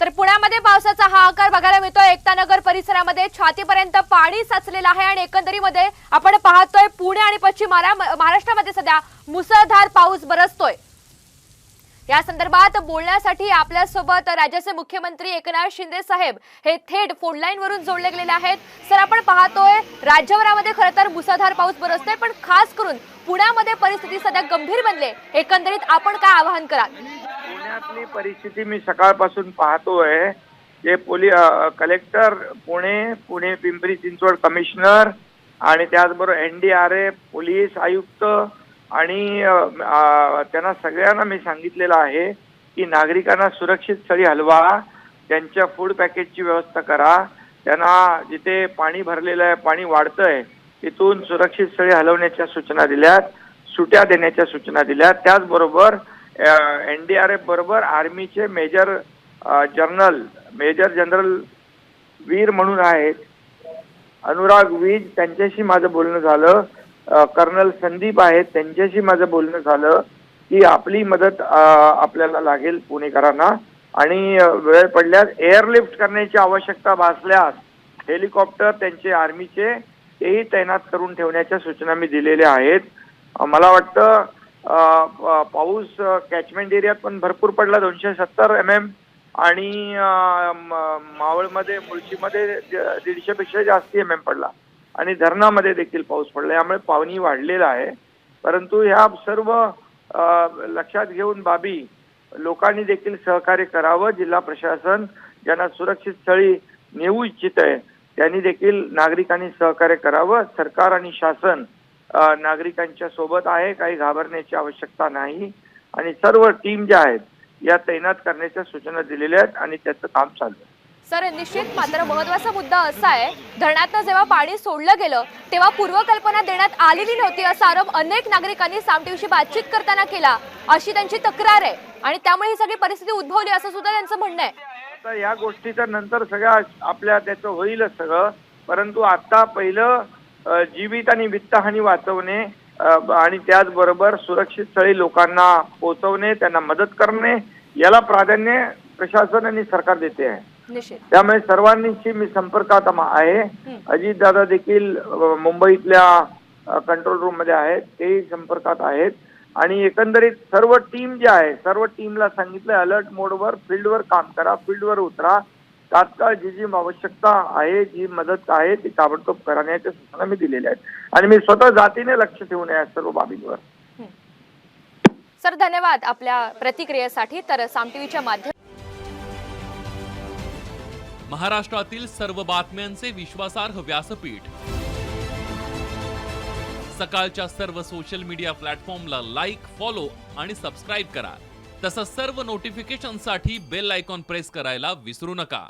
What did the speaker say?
तर पुण्यामध्ये पावसाचा हा आकार बघायला मिळतोय. एकता नगर परिसरामध्ये छातीपर्यंत पाणी साचलेलं आहे आणि एकंदरीमध्ये आपण पाहतोय पुणे आणि पश्चिम महाराष्ट्रामध्ये सध्या मुसळधार पाऊस बरसतोय. या संदर्भात बोलण्यासाठी आपल्यासोबत राज्याचे मुख्यमंत्री एकनाथ शिंदे साहेब हे थेट फोनलाईन वरून जोडले गेलेले आहेत. सर आपण पाहतोय राज्यभरामध्ये खरं तर मुसळधार पाऊस बरसतोय पण खास करून पुण्यामध्ये परिस्थिती सध्या गंभीर बनले एकंदरीत आपण काय आवाहन कराल? पुण्यातली परिस्थिती मी सकाळपासून पाहतोय. जे पोली कलेक्टर पुणे पुणे पिंपरी चिंचवड कमिशनर आणि त्याचबरोबर N D R F police आयुक्त आणि त्यांना सगळ्यांना मी सांगितलेलं आहे की नागरिकांना सुरक्षित स्थळी हलवा त्यांच्या फूड पॅकेजची व्यवस्था करा त्यांना जिथे पाणी भरलेलं आहे पाणी वाढतंय तिथून सुरक्षित स्थळी हलवण्याच्या सूचना दिल्यात सुट्या देण्याच्या सूचना दिल्यात. त्याचबरोबर एन डी आर एफ बरोबर आर्मीचे मेजर जनरल मेजर जनरल वीर म्हणून आहेत. अनुराग वीज त्यांच्याशी माझं बोलणं झालं. कर्नल संदीप आहेत त्यांच्याशी माझं बोलणं झालं की आपली मदत आपल्याला लागेल पुणेकरांना. आणि वेळ पडल्यास एअरलिफ्ट करण्याची आवश्यकता भासल्यास हेलिकॉप्टर त्यांचे आर्मीचे तेही तैनात करून ठेवण्याच्या सूचना मी दिलेल्या आहेत. मला वाटतं पाऊस कॅचमेंट एरियात पण भरपूर पडला दोनशे सत्तर एम एम आणि मावळमध्ये मुळशीमध्ये दीडशेपेक्षा जास्त एम एम पडला. आणि धरणामध्ये देखील पाऊस पडला. यामुळे पाणी वाढलेलं आहे. परंतु ह्या सर्व लक्षात घेऊन बाबी लोकांनी देखील सहकार्य करावं. जिल्हा प्रशासन ज्यांना सुरक्षित स्थळी नेऊ इच्छित आहे त्यांनी देखील नागरिकांनी सहकार्य करावं. सरकार आणि शासन नागरिकांच्या सोबत आहे काही घाबरण्याची आवश्यकता नाही. आणि सर्व टीम ज्या आहेत या तैनात करण्याच्या सूचना दिलेल्या आहेत आणि त्याचं काम चालू आहे. सर निश्चित मात्र महत्त्वाचा मुद्दा असा आहे धरणातनं जेव्हा पाणी सोडलं गेलं तेव्हा पूर्वकल्पना देण्यात आलेली नव्हती असा आरोप अनेक नागरिकांनी सामटीविषयी बातचीत करताना केला. अशी त्यांची तक्रार आहे आणि त्यामुळे ही सगळी परिस्थिती उद्भवली असं सुद्धा त्यांचं म्हणणं आहे. आता या गोष्टीच्या नंतर सगळ्या आपल्या त्याचं होईलच सगळं परंतु आता पहिलं जीवित आणि वित्तहानी वाचवणे आणि त्याचबरोबर सुरक्षित स्थळी लोकांना पोहोचवणे त्यांना मदत करणे याला प्राधान्य प्रशासन आणि सरकार देते आहे. निश्चित. त्यामुळे सर्वांनीशी मी संपर्कात आहे. अजितदादा देखील अ, मुंबईतल्या कंट्रोल रूममध्ये आहेत तेही संपर्कात आहेत. आणि एकंदरीत सर्व टीम जी आहे सर्व टीमला सांगितलं अलर्ट मोडवर फील्डवर काम करा फील्डवर उतरा. तात्काळ जी जी आवश्यकता आहे जी मदत आहे ती ताबडतोब करण्याच्या सूचना मी दिलेल्या आहेत. आणि मी स्वतः जातीने लक्ष ठेवून या सर्व बाबींवर. सर धन्यवाद आपल्या प्रतिक्रियेसाठी. तर सामटीव्हीच्या माध्यमातून महाराष्ट्रातील सर्व बातम्यांचे विश्वासार्ह व्यासपीठ. सकाळच्या सर्व सोशल मीडिया प्लॅटफॉर्मला लाईक फॉलो आणि सबस्क्राईब करा. तसंच सर्व नोटिफिकेशनसाठी बेल आयकॉन प्रेस करायला विसरू नका.